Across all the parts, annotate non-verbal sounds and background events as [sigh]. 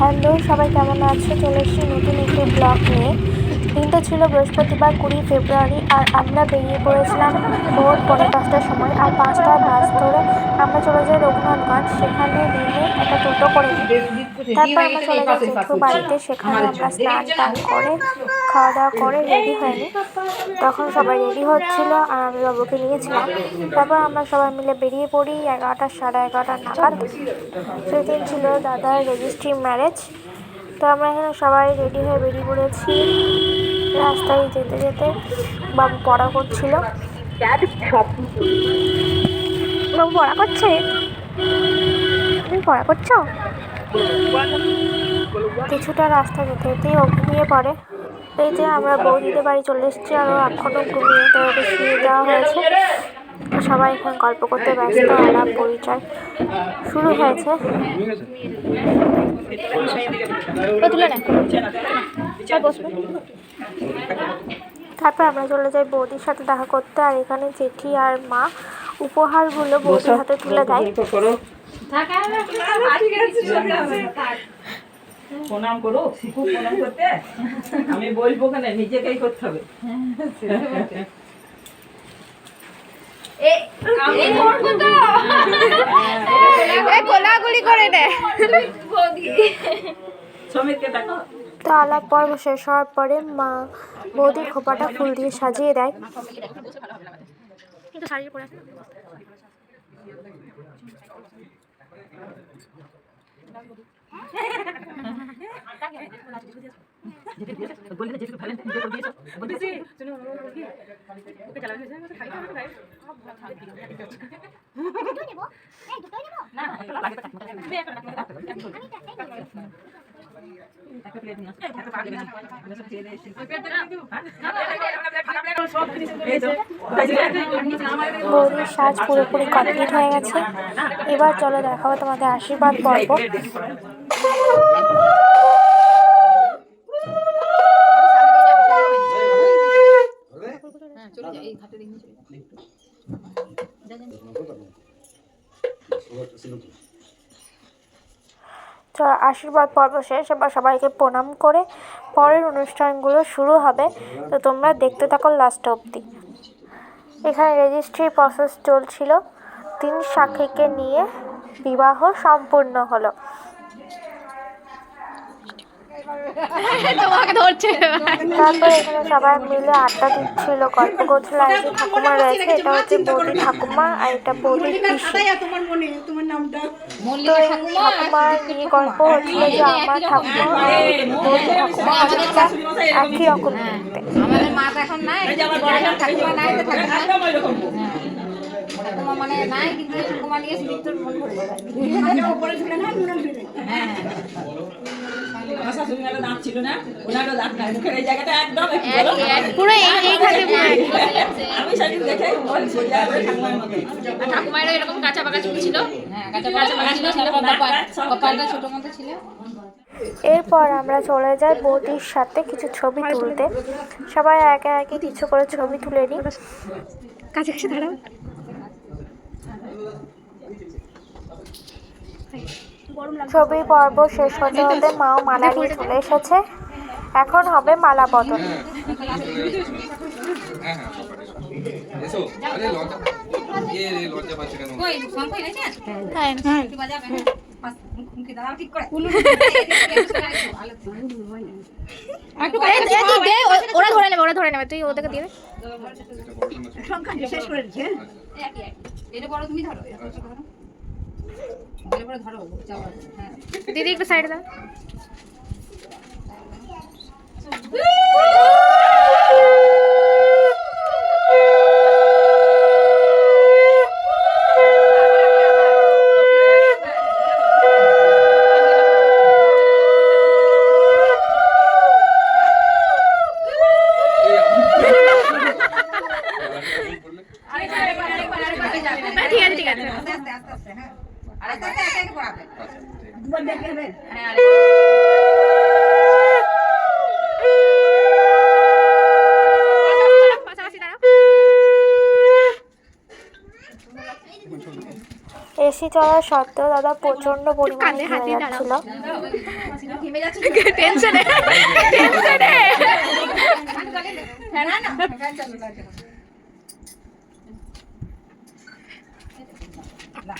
Hello, সবাই কেমন আছে? চলে এসেছি নতুন একটি ব্লগ নিয়ে। দিনটা ছিল বৃহস্পতিবার, কুড়ি ফেব্রুয়ারি, আর আমরা বেরিয়ে পড়েছিলাম ভোর পনেরো পাঁচটার সময়। আর পাঁচটা বাস ধরে আমরা চলে যাই রঘুনাথগঞ্জ সেখানে নেমে একটা টোটো করে তারপর আমরা চলে যাই জেঠু বাড়িতে সেখানে আমরা স্নান টান করে খাওয়া দাওয়া করে রেডি হয়নি তখন সবাই রেডি হচ্ছিল আর আমি বাবুকে নিয়েছিলাম। তারপর আমরা সবাই মিলে বেরিয়ে পড়ি এগারোটা সাড়ে এগারোটা নাগাদ। সেদিন ছিল দাদার রেজিস্ট্রি ম্যারেজ তো আমরা এখানে সবাই রেডি হয়ে বেরিয়ে পড়েছি। রাস্তায় যেতে যেতে বাবু পড়া করছিল। বাবু পড়া করছে? তুমি পড়া করছ? কিছুটা রাস্তা যেতে যেতেই ও ঘুমিয়ে পড়ে। এই যে আমরা বৌদিদের বাড়ি চলে এসেছি, আর এখনও ঘুমিয়ে তো শুয়ে দেওয়া হয়েছে। সবাই এখানে গল্প করতে ব্যস্ত, আলাপ, পরিচয় শুরু হয়েছে। তারপর আমরা চলে যাই বৌদির সাথে দেখা করতে, আর এখানে জেঠি আর মা উপহারগুলো বৌদির হাতে তুলে দেয়। প্রণাম করো শিখু প্রণাম করতে। আমি বলব কেন নিজেকেই করতে হবে। গোলাগুলি করে নে। শ্রমিককে দেখো। তো আলাপ পর্ব শেষ হওয়ার পরে মা বৌদির খোপাটা ফুল দিয়ে সাজিয়ে দেয়। কিন্তু শাড়ি পরে বৌদির সাজ পুরোপুরি কমপ্লিট হয়ে গেছে। এবার চলো দেখাবো তোমাদের আশীর্বাদ পর্ব। আশীর্বাদ পর্ব শেষ, এবার সবাইকে প্রণাম করে পরের অনুষ্ঠানগুলো শুরু হবে। তো তোমরা দেখতে থাকো লাস্ট অবধি। এখানে রেজিস্ট্রি প্রসেস চলছিল। তিন সাক্ষীকে নিয়ে বিবাহ সম্পূর্ণ হলো। তোমাকে ধরছে সবাই মিলে আড্ডা দিচ্ছিল গল্প করছিল আর যে ঠাকুমা রয়েছে এটা হচ্ছে বৌদি ঠাকুমা আর এটা পিসি তো এই ঠাকুমা নিয়ে গল্প হচ্ছিল যে আমার ঠাকুমা আর বৌদি ঠাকুমা অনেকটা একই রকম দেখতে আমাদের মা এখন নাই ঠাকুমা নাই ঠাকুমা ঠাকুমা মানে নাই কিন্তু ঠাকুমা নিয়ে মন ভরে যায় একটা দাঁত ছিল না ওনারও দাঁত নাই। মুখের এই জায়গাটা একদম পুরো এইখানে আমি সেদিন দেখে বলছি যে ওই ঠাকুমার মতো। ঠাকুমারও এরকম কাঁচা পাকা চুল ছিল? হ্যাঁ কাঁচা কাঁচা পাকা ছিল সারা কপাল কপালটা ছোট মতো ছিল। এরপর আমরা চলে যাই বৌদির সাথে কিছু ছবি তুলতে। সবাই একে একে কিছু করে ছবি তুলে নিই। কাছে কাছে দাঁড়াও। ছবি পর্ব শেষ হতে হতে মাও মালা নিয়ে চলে এসেছে। এখন হবে মালা বদল। হ্যাঁ হ্যাঁ। হ্যাঁ করে। ওরা ধরে নেবে ওরা ধরে নেবে। তুই ওদেরকে দিয়ে দে। এটা বড় তুমি ধরো। এটা ধরো বড় ধরো। যাও হ্যাঁ দিদি একটু সাইডে দাও ঠিক আছে ঠিক আছে আচ্ছা হ্যাঁ এসি চলার সত্ত্বেও দাদা প্রচণ্ড পরিমাণে ঘেমে যাচ্ছিল। টেনশনে। টেনশনে। না।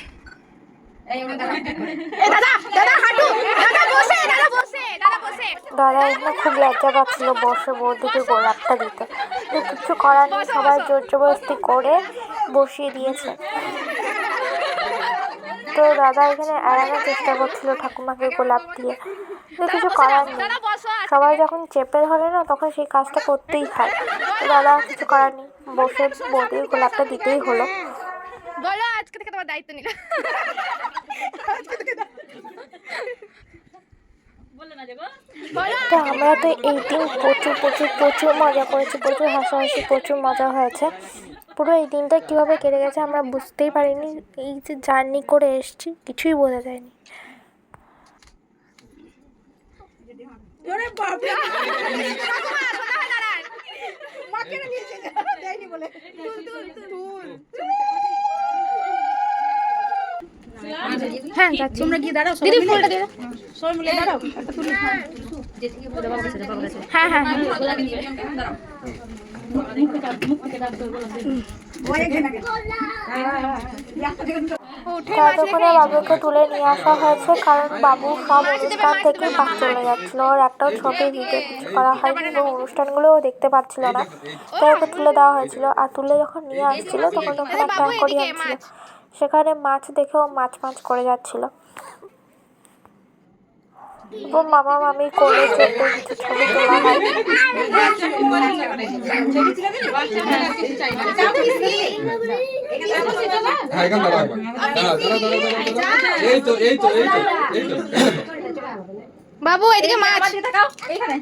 দাদা দাদা হাঁটু। দাদা বসে দাদা বসে দাদা বসে। দাদা এখানে খুব লজ্জা পাচ্ছিল বসে বৌদিকে গোলাপটা দিতে। তো কিছু করার নেই সবাই জোর জবরদস্তি করে বসিয়ে দিয়েছে। তো দাদা এখানে এড়ানোর চেষ্টা করছিল ঠাকুমাকে গোলাপ দিয়ে। কিন্তু কিছু করার নেই। সবাই যখন চেপে ধরে না তখন সেই কাজটা করতেই হয়। দাদা কিছু করার নেই বসে বৌদির গোলাপটা দিতেই হলো। আজকে থেকে তোমার দায়িত্ব নিলাম তো আমরা তো এই দিন প্রচুর প্রচুর প্রচুর মজা করেছি প্রচুর হাসাহাসি প্রচুর মজা হয়েছে। পুরো এই দিনটা কীভাবে কেটে গেছে আমরা বুঝতেই পারিনি। এই যে জার্নি করে এসেছি কিছুই বোঝা যায়নি। [laughs] [laughs] হ্যাঁ যাচ্ছি তোমরা গিয়ে দাঁড়াও দিদি ফুলটা দিয়ে দাও। হ্যাঁ। হ্যাঁ হ্যাঁ ততক্ষণে বাবুকে তুলে নিয়ে আসা হয়েছে? কারণ বাবু সব অনুষ্ঠান থেকেই পাক চলে যাচ্ছিল। ওর একটাও ছবি ভিডিও কিছু করা হয়নি এবং অনুষ্ঠানগুলোও দেখতে পাচ্ছিল না। তাই ওকে তুলে দেওয়া হয়েছিল। আর তুলে যখন নিয়ে আসছিল তখন ওখানে একটা অ্যাকোরিয়াম ছিল সেখানে মাছ দেখেও ও মাছ মাছ করে যাচ্ছিল। এবং মামা মামি করে ছবি তোলা হয়। এই তো এই তো এই তো এই তো। বাবু এদিকে মাছ। এইখানে।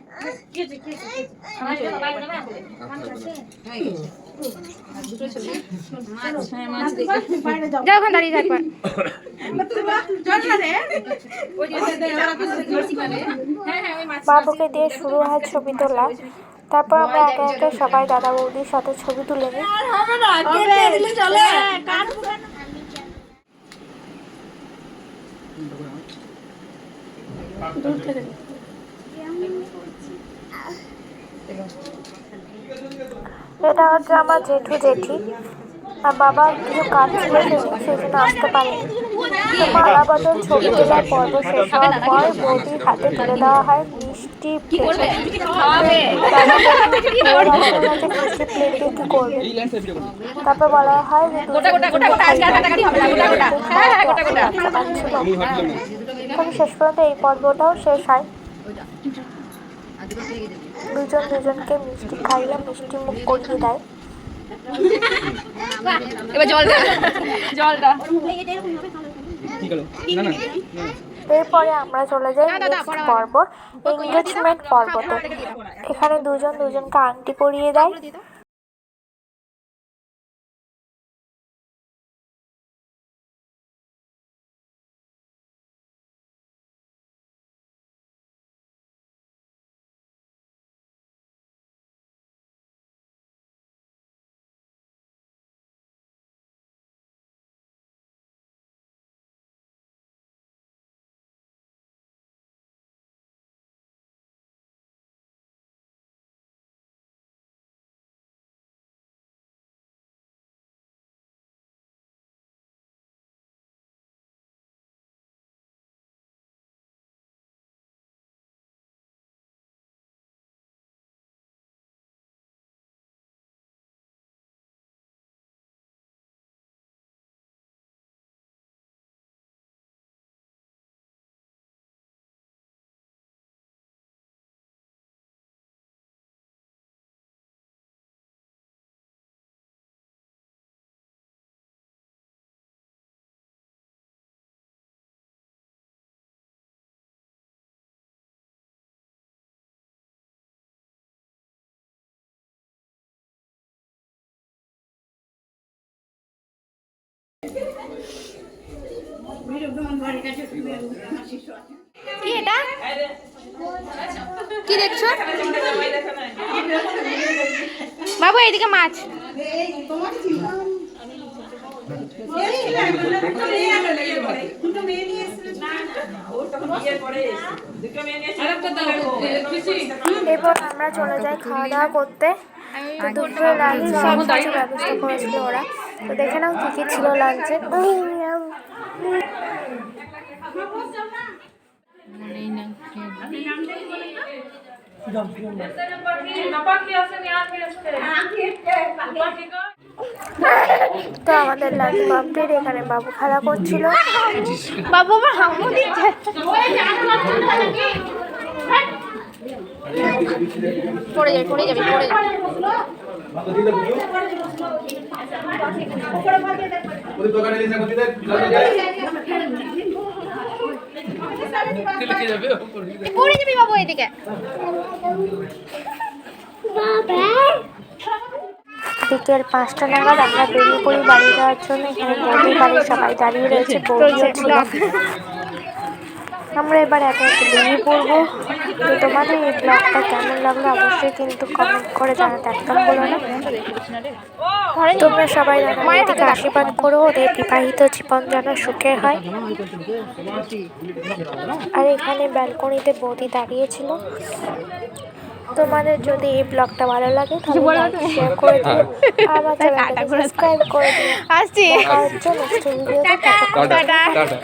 যাও ওখানে দাঁড়িয়ে থাকবা বাবুকে দিয়ে শুরু হয় ছবি তোলা। তারপর আমরা একে একে সবাই দাদা বৌদির সাথে ছবি তুলে নিই। এটা হচ্ছে আমার জেঠু জেঠি। আর বাবা কিছু কাজ ছিল সেদিন সেই জন্য আসতে পারেনি। তো মালা বদল ছবি তোলার পর্ব শেষ হওয়ার পর বৌদির হাতে তুলে দেওয়া হয় মিষ্টি প্লেট মিষ্টি কি করবে তারপর বলা হয় যে গোটা গোটা গোটা গোটা কাটাকাটি হবে না গোটা গোটা গোটা গোটা আমি হাঁটলাম না তবে শেষ পর্যন্ত এই পর্বটাও শেষ হয়। দুজন দুজনকে মিষ্টি খাইয়ে মিষ্টি মুখ করিয়ে দেয়। এবার জলটা। জলটা। এরপরে আমরা চলে যাই এঙ্গেজমেন্ট পর্বতে। এখানে দুজন দুজনকে আংটি পরিয়ে দেয়। কি এটা? কি দেখছ? বাবু, এইদিকে মাছ। এরপর আমরা চলে যাই খাওয়া দাওয়া করতে। দুপুরে লাঞ্চ সব কিছু ব্যবস্থা করেছিল ওরা। তো দেখে নাও কী কী ছিল লাঞ্চে। তো আমাদের লাঞ্চ কমপ্লিট এখানে বাবু খেলা করছিল। বাবু আমার হামু দিচ্ছে। পড়ে যাবে পড়ে যাবে পড়ে যাবে। পড়ে যাবি বাবু এদিকে। বিকেল পাঁচটা নাগাদ আমরা বেরিয়ে পড়ি বাড়ি যাওয়ার জন্য এখানে বৌদির বাড়ির সবাই দাঁড়িয়ে রয়েছে বৌদিও ছিল। আমরা এবার একে একে বেরিয়ে পড়ব। তোমাদের এই ব্লগটা কেমন লাগল অবশ্যই কিন্তু কমেন্ট করে জানাতে একদম বলো না। তোমরা সবাই মায়ের থেকে আশীর্বাদ করো ওদের বিবাহিত জীবন যেন সুখের হয়। আর এখানে ব্যালকনিতে বৌদি দাঁড়িয়েছিল। তোমাদের যদি এই ব্লগটা ভালো লাগে তাহলে শেয়ার করে দিও। আমার চ্যানেলটাকে সাবস্ক্রাইব করে দিও। আসছি। হচ্ছে নেক্সট ভিডিওতে টাটা। টাটা।